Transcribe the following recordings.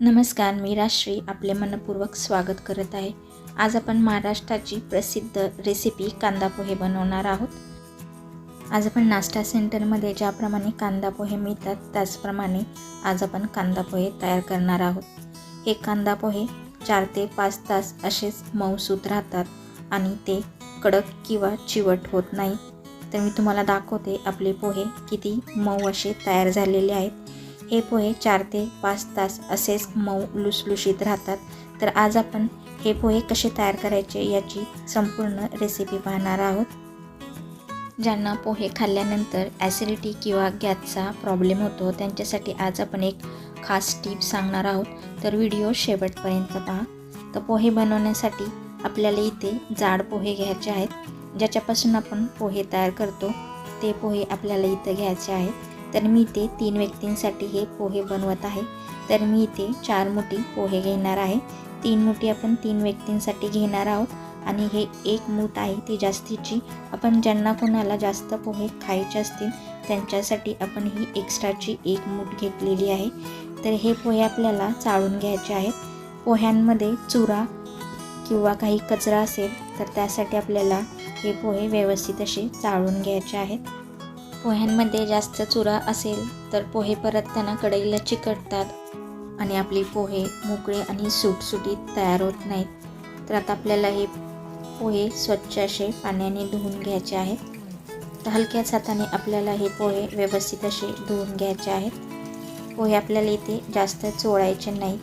नमस्कार मी राश्री आपले मनपूर्वक स्वागत करत आहे. आज आपण महाराष्ट्राची प्रसिद्ध रेसिपी कांदा पोहे बनवणार आहोत. आज आपण नाश्ता सेंटरमध्ये ज्याप्रमाणे कांदा पोहे मिळतात त्याचप्रमाणे आज आपण कांदा पोहे तयार करणार आहोत. हे कांदा पोहे चार ते पाच तास असेच मऊसूत राहतात आणि ते कडक किंवा चिवट होत नाही. तर मी तुम्हाला दाखवते आपले पोहे किती मऊ असे तयार झालेले आहेत. हे पोहे चार ते पाच तास असेच मऊ लुसलुशीत राहतात. तर आज आपण हे पोहे कसे तयार करायचे याची संपूर्ण रेसिपी पाहणार आहोत. ज्यांना पोहे खाल्ल्यानंतर ॲसिडिटी किंवा गॅसचा प्रॉब्लेम होतो त्यांच्यासाठी आज आपण एक खास टीप सांगणार आहोत. तर व्हिडिओ शेवटपर्यंत पहा. तर पोहे बनवण्यासाठी आपल्याला इथे जाड पोहे घ्यायचे आहेत. ज्याच्यापासून आपण पोहे तयार करतो ते पोहे आपल्याला इथं घ्यायचे आहेत. तर मी इथे तीन व्यक्तींसाठी हे पोहे बनवत आहे. तर मी इथे चार मुठी पोहे घेणार आहे. तीन मुठी आपण तीन व्यक्तींसाठी घेणार आहोत आणि हे एक मूठ आहे ती जास्तीची. आपण ज्यांना कोणाला जास्त पोहे खायचे असतील त्यांच्यासाठी आपण ही एक्स्ट्राची एक मूठ घेतलेली आहे. तर हे पोहे आपल्याला चाळून घ्यायचे आहेत. पोह्यांमध्ये चुरा किंवा काही कचरा असेल तर त्यासाठी आपल्याला हे पोहे व्यवस्थित असे चाळून घ्यायचे आहेत. पोह्यांमध्ये जास्त चुरा असेल तर पोहे परतताना कढईला चिकटतात आणि आपले पोहे मोकळे आणि सुटसुटीत तयार होत नाहीत. तर आता आपल्याला हे पोहे स्वच्छ असे पाण्याने धुवून घ्यायचे आहेत. तर हलक्याच हाताने आपल्याला हे पोहे व्यवस्थित असे धुवून घ्यायचे आहेत. पोहे आपल्याला इथे जास्त चोळायचे नाहीत.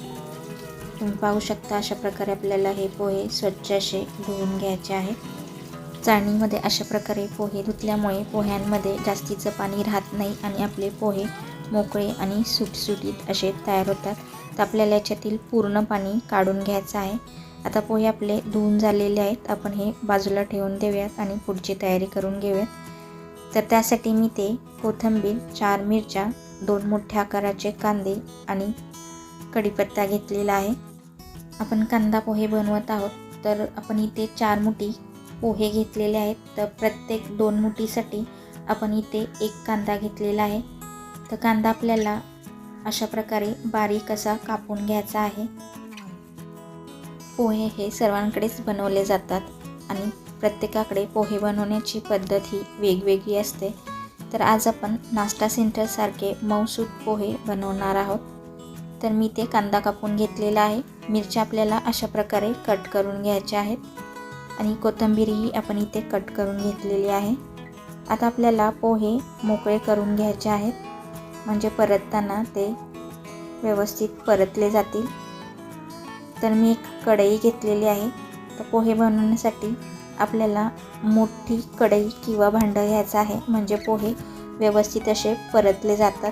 तुम्ही पाहू शकता अशा प्रकारे आपल्याला हे पोहे स्वच्छ असे धुवून घ्यायचे आहेत. चाळणीमध्ये अशा प्रकारे पोहे धुतल्यामुळे पोह्यांमध्ये जास्तीचं पाणी राहत नाही आणि आपले पोहे मोकळे आणि सुटसुटीत असे तयार होतात. तर आपल्याला याच्यातील पूर्ण पाणी काढून घ्यायचं आहे. आता पोहे आपले धुवून झालेले आहेत. आपण हे बाजूला ठेवून देऊयात आणि पुढची तयारी करून घेऊयात. तर त्यासाठी मी ते कोथिंबीर चार मिरच्या दोन मोठ्या आकाराचे कांदे आणि कढीपत्ता घेतलेला आहे. आपण कांदा पोहे बनवत आहोत. तर आपण इथे चार मुठी पोहे घेतलेले आहेत. तर प्रत्येक दोन मुठीसाठी आपण इथे एक कांदा घेतलेला आहे. तर कांदा आपल्याला अशा प्रकारे बारीक असा कापून घ्यायचा आहे. पोहे हे सर्वांकडेच बनवले जातात आणि प्रत्येकाकडे पोहे बनवण्याची पद्धत ही वेगवेगळी असते. तर आज आपण नाश्ता सेंटरसारखे मऊसूत पोहे बनवणार आहोत. तर मी ते कांदा कापून घेतलेला आहे. मिरच्या आपल्याला अशा प्रकारे कट करून घ्यायच्या आहेत. आणि कोथिंबीरही आपण इथे कट करून घेतलेली आहे. आता आपल्याला पोहे मोकळे करून घ्यायचे आहेत. म्हणजे परतताना ते व्यवस्थित परतले जातील. तर मी एक कढई घेतलेली आहे. तर पोहे बनवण्यासाठी आपल्याला मोठी कढई किंवा भांडं घ्यायचं आहे. म्हणजे पोहे व्यवस्थित असे परतले जातात.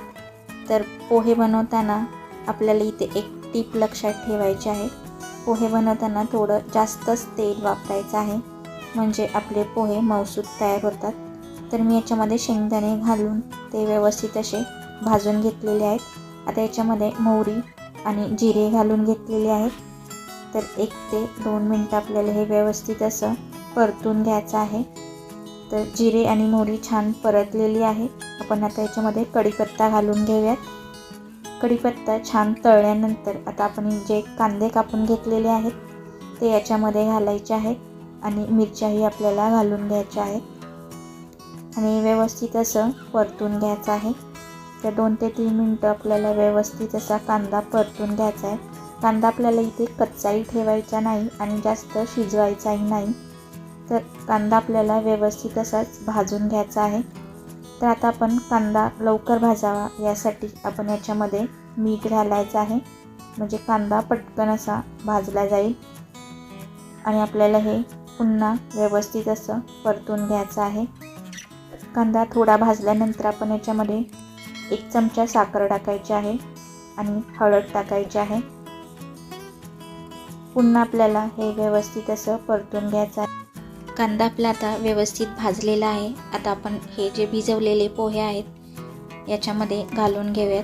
तर पोहे बनवताना आपल्याला इथे एक टीप लक्षात ठेवायची आहे. पोहे बनवताना थोडं जास्तच तेल वापरायचं आहे. म्हणजे आपले पोहे मौसूद तयार होतात. तर मी याच्यामध्ये शेंगदाणे घालून ते व्यवस्थित असे भाजून घेतलेले आहेत. आता याच्यामध्ये मोहरी आणि जिरे घालून घेतलेले आहेत. तर एक ते दोन मिनटं आपल्याला हे व्यवस्थित असं परतून घ्यायचं आहे. तर जिरे आणि मोहरी छान परतलेली आहे. आपण आता याच्यामध्ये कढीपत्ता घालून घेऊयात. कढीपत्ता छान तळल्यानंतर आता आपण जे कांदे कापून घेतलेले आहेत ते याच्यामध्ये घालायचे आहेत आणि मिरच्याही आपल्याला घालून घ्यायच्या आहेत. आणि व्यवस्थित असं परतून घ्यायचं आहे. तर दोन ते तीन मिनटं आपल्याला व्यवस्थित असा कांदा परतून घ्यायचा आहे. कांदा आपल्याला इथे कच्चाही ठेवायचा नाही आणि जास्त शिजवायचाही नाही. तर कांदा आपल्याला व्यवस्थित असाच भाजून घ्यायचा आहे. तर आता आपण कांदा लवकर भाजावा. यासाठी आपण याच्यामध्ये मीठ घालायचं आहे. म्हणजे कांदा पटकन असा भाजला जाईल. आणि आपल्याला हे पुन्हा व्यवस्थित असं परतून घ्यायचं आहे. कांदा थोडा भाजल्यानंतर आपण याच्यामध्ये एक चमचा साखर टाकायची आहे आणि हळद टाकायची आहे. पुन्हा आपल्याला हे व्यवस्थित असं परतून घ्यायचं आहे. कांदा आपला आता व्यवस्थित भाजलेला आहे. आता आपण हे जे भिजवलेले पोहे आहेत याच्यामध्ये घालून घेऊयात.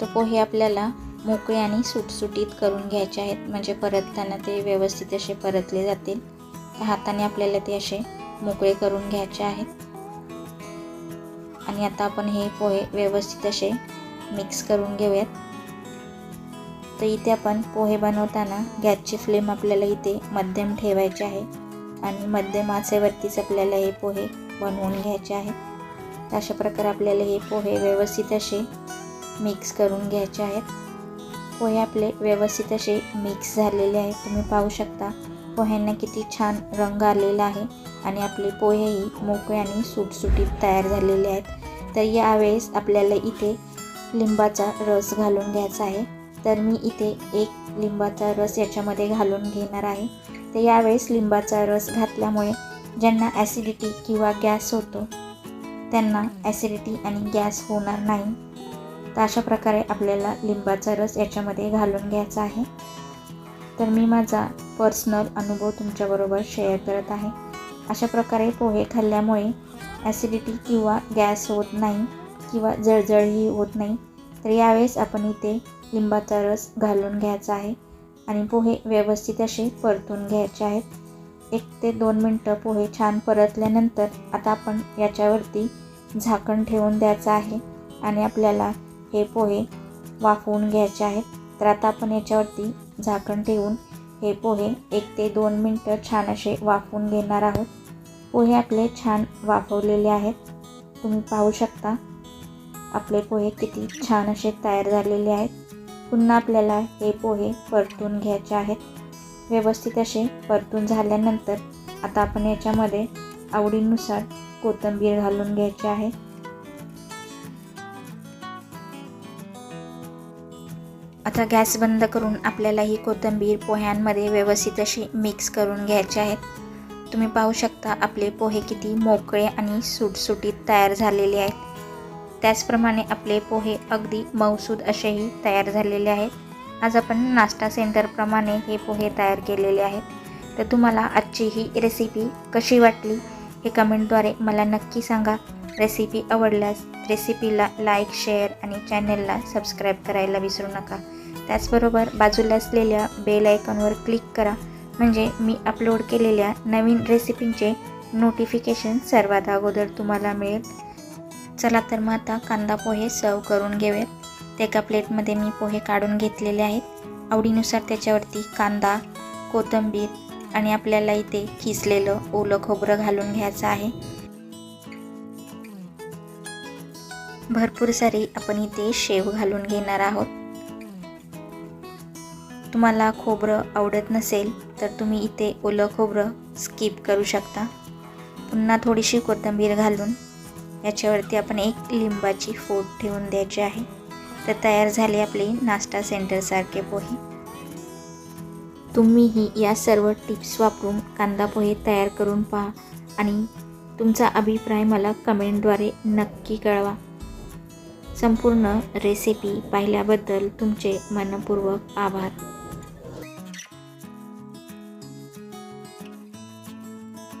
तर पोहे आपल्याला मोकळे आणि सुटसुटीत करून घ्यायचे आहेत. म्हणजे परतताना ते व्यवस्थित असे परतले जातील. हाताने आपल्याला ते असे मोकळे करून घ्यायचे आहेत. आणि आता आपण हे पोहे व्यवस्थित असे मिक्स करून घेऊयात. तर इथे आपण पोहे बनवताना गॅसची फ्लेम आपल्याला इथे मध्यम ठेवायची आहे. आणि मध्यम आचेवरतीच आपल्याला हे पोहे बनवून घ्यायचे आहेत. तर अशा प्रकारे आपल्याला हे पोहे व्यवस्थित असे मिक्स करून घ्यायचे आहेत. पोहे आपले व्यवस्थित असे मिक्स झालेले आहेत. तुम्ही पाहू शकता पोह्यांना किती छान रंग आलेला आहे आणि आपले पोहेही मोकळे आणि सुटसुटीत तयार झालेले आहेत. तर यावेळेस आपल्याला इथे लिंबाचा रस घालून घ्यायचा आहे. तर मी इथे एक लिंबाचा रस याच्यामध्ये घालून घेणार आहे. तर यावेळेस लिंबाचा रस घातल्यामुळे ज्यांना ॲसिडिटी किंवा गॅस होतो त्यांना ॲसिडिटी आणि गॅस होणार नाही. तर अशा प्रकारे आपल्याला लिंबाचा रस याच्यामध्ये घालून घ्यायचा आहे. तर मी माझा पर्सनल अनुभव तुमच्याबरोबर शेअर करत आहे. अशा प्रकारे पोहे खाल्ल्यामुळे ॲसिडिटी किंवा गॅस होत नाही किंवा जळजळही होत नाही. तर यावेळेस आपण इथे लिंबाचा रस घालून घ्यायचा आहे. आणि पोहे व्यवस्थित असे परतून घ्यायचे आहेत. एक ते दोन मिनटं पोहे छान परतल्यानंतर आता आपण याच्यावरती झाकण ठेवून द्यायचं आहे आणि आपल्याला हे पोहे वाफवून घ्यायचे आहेत. तर आता आपण याच्यावरती झाकण ठेवून हे पोहे एक ते दोन मिनटं छान असे वाफवून घेणार आहोत. पोहे आपले छान वाफवलेले आहेत. तुम्ही पाहू शकता आपले पोहे किती छान असे तयार झालेले आहेत. पुन्हा आपल्याला हे पोहे परतून घ्यायचे आहेत. व्यवस्थित असे परतून झाल्यानंतर आता आपण याच्यामध्ये आवडीनुसार कोथिंबीर घालून घ्यायची आहे. आता गॅस बंद करून आपल्याला ही कोथिंबीर पोह्यांमध्ये व्यवस्थित अशी मिक्स करून घ्यायची आहेत तुम्ही पाहू शकता आपले पोहे किती मोकळे आणि सुटसुटीत तयार झालेले आहेत. त्याचप्रमाणे आपले पोहे अगदी मऊसूद असेही तयार झालेले आहेत. आज आपण नाश्ता सेंटरप्रमाणे हे पोहे तयार केलेले आहेत. तर तुम्हाला आजची ही रेसिपी कशी वाटली? हे कमेंटद्वारे मला नक्की सांगा. रेसिपी आवडल्यास रेसिपीला लाईक शेअर आणि चॅनलला सबस्क्राईब करायला विसरू नका. त्याचबरोबर बाजूला असलेल्या बेल आयकॉनवर क्लिक करा. म्हणजे मी अपलोड केलेल्या नवीन रेसिपींचे नोटिफिकेशन सर्वात अगोदर तुम्हाला मिळेल. चला तर मग आता कांदा पोहे सर्व करून घेऊयात. ते एका प्लेटमध्ये मी पोहे काढून घेतलेले आहेत. आवडीनुसार त्याच्यावरती कांदा कोथिंबीर आणि आपल्याला इथे किसलेलं ओलं खोबरं घालून घ्यायचं आहे. भरपूर सारी आपण इथे शेव घालून घेणार आहोत. तुम्हाला खोबरं आवडत नसेल तर तुम्ही इथे ओलं खोबरं स्किप करू शकता. पुन्हा थोडीशी कोथिंबीर घालून याच्यावरती आपण एक लिंबाची फोड ठेवून द्यायची आहे. तर तयार झाले आपले नाश्ता सेंटरसारखे पोहे. तुम्हीही या सर्व टिप्स वापरून कांदा पोहे तयार करून पहा आणि तुमचा अभिप्राय मला कमेंटद्वारे नक्की कळवा. संपूर्ण रेसिपी पाहिल्याबद्दल तुमचे मनपूर्वक आभार.